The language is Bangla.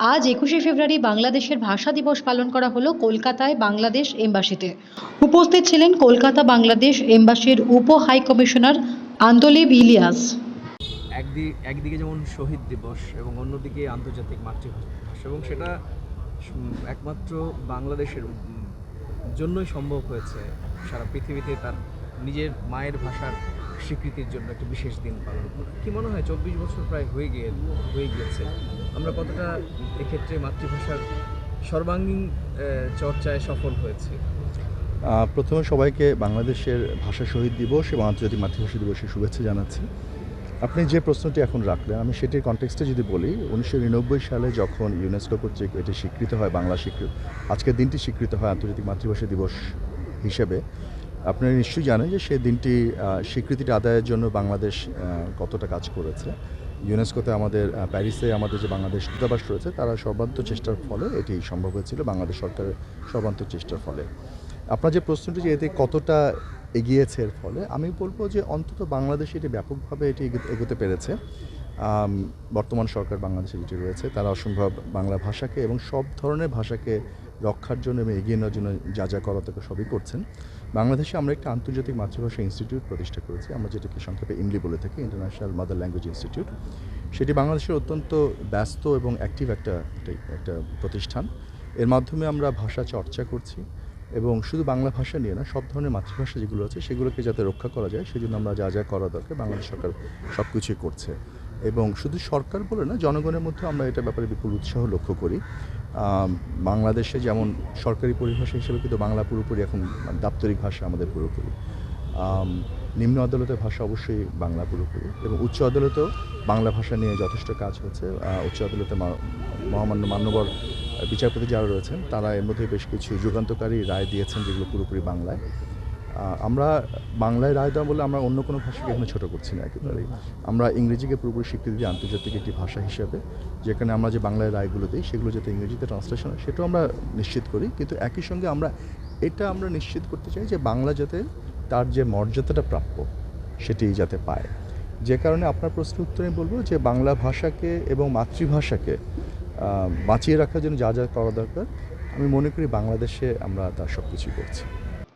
আজ একুশে ফেব্রুয়ারি বাংলাদেশের ভাষা দিবস পালন করা হলো কলকাতায় বাংলাদেশ এম্বাসিতে। উপস্থিত ছিলেন কলকাতা বাংলাদেশ এম্বাসির উপ হাই কমিশনার আন্দোলিব ইলিয়াস। একদিক একদিকে যেমন শহীদ দিবস এবং অন্যদিকে আন্তর্জাতিক মাতৃভাষা এবং সেটা একমাত্র বাংলাদেশের জন্যই সম্ভব হয়েছে। সারা পৃথিবীতে তার নিজের মায়ের ভাষার স্বীকৃতির জন্য একটা বিশেষ দিন পালন করা। কি মনে হয়, চব্বিশ বছর প্রায় হয়ে গিয়ে, হয়ে গিয়েছে। আমরা কতটা এক্ষেত্রে মাতৃভাষার সর্বাঙ্গীন চর্চায় সফল হয়েছে? প্রথমে সবাইকে বাংলাদেশের ভাষা শহীদ দিবস এবং আন্তর্জাতিক মাতৃভাষা দিবসের শুভেচ্ছা জানাচ্ছি। আপনি যে প্রশ্নটি এখন রাখলেন, আমি সেটির কনটেক্সটে যদি বলি, উনিশশো নিরানব্বই সালে যখন ইউনেস্কো কর্তৃক এটি স্বীকৃত হয়, বাংলা স্বীকৃত আজকের দিনটি স্বীকৃত হয় আন্তর্জাতিক মাতৃভাষা দিবস হিসেবে আপনারা নিশ্চয়ই জানেন যে সেই দিনটি স্বীকৃতিটা আদায়ের জন্য বাংলাদেশ কতটা কাজ করেছে। ইউনেস্কোতে আমাদের প্যারিসে আমাদের যে বাংলাদেশ দূতাবাস রয়েছে, তারা সর্বান্ত চেষ্টার ফলে এটি সম্ভব হয়েছিল, বাংলাদেশ সরকারের সর্বান্ত চেষ্টার ফলে। আপনার যে প্রশ্নটি যে এতে কতটা এগিয়েছে এর ফলে, আমি বলব যে অন্তত বাংলাদেশে এটি ব্যাপকভাবে এটি এগোতে পেরেছে। বর্তমান সরকার বাংলাদেশে যেটি রয়েছে, তারা অসম্ভব বাংলা ভাষাকে এবং সব ধরনের ভাষাকে রক্ষার জন্য এবং এগিয়ে নেওয়ার জন্য যা যা করা তাকে সবই করছেন। বাংলাদেশে আমরা একটা আন্তর্জাতিক মাতৃভাষা ইনস্টিটিউট প্রতিষ্ঠা করেছি। আমরা যেটাকে সংক্ষেপে ইমলি বলে থাকি ইন্টারন্যাশনাল মাদার ল্যাঙ্গুয়েজ ইনস্টিটিউট সেটি বাংলাদেশের অত্যন্ত ব্যস্ত এবং অ্যাক্টিভ একটা, একটা- প্রতিষ্ঠান। এর মাধ্যমে আমরা ভাষা চর্চা করছি এবং শুধু বাংলা ভাষা নিয়ে না, সব ধরনের মাতৃভাষা যেগুলো আছে, সেগুলোকে যাতে রক্ষা করা যায়, সেজন্য আমরা যা যা করা দরকার বাংলাদেশ সরকার সব কিছুই করছে। এবং শুধু সরকার বলে না, জনগণের মধ্যে আমরা এটা ব্যাপারে বিপুল উৎসাহ লক্ষ্য করি। বাংলাদেশে যেমন সরকারি পরিভাষা হিসেবে কিন্তু বাংলা পুরোপুরি এখন দাপ্তরিক ভাষা আমাদের পুরোপুরি। নিম্ন আদালতের ভাষা অবশ্যই বাংলা পুরোপুরি এবং উচ্চ আদালতেও বাংলা ভাষা নিয়ে যথেষ্ট কাজ হচ্ছে। উচ্চ আদালতে মহামান্য মান্যবর বিচারপতি যারা রয়েছেন, তারা এর মধ্যে বেশ কিছু যুগান্তকারী রায় দিয়েছেন যেগুলো পুরোপুরি বাংলায়। আমরা বাংলায় রায় দেওয়া বলে আমরা অন্য কোনো ভাষাকে এখানে ছোটো করছি না একেবারেই। আমরা ইংরেজিকে পুরোপুরি স্বীকৃতি দিই আন্তর্জাতিক একটি ভাষা হিসাবে, যেখানে আমরা যে বাংলায় রায়গুলো দিই, সেগুলো যাতে ইংরেজিতে ট্রান্সলেশন হয়, সেটাও আমরা নিশ্চিত করি। কিন্তু একই সঙ্গে আমরা এটা আমরা নিশ্চিত করতে চাই যে বাংলা যাতে তার যে মর্যাদাটা প্রাপ্য সেটি যাতে পায়। যে কারণে আপনার প্রশ্নের উত্তরে আমি বলব যে বাংলা ভাষাকে এবং মাতৃভাষাকে বাঁচিয়ে রাখার জন্য যা যা করা দরকার, আমি মনে করি বাংলাদেশে আমরা তার সব কিছুই করছি।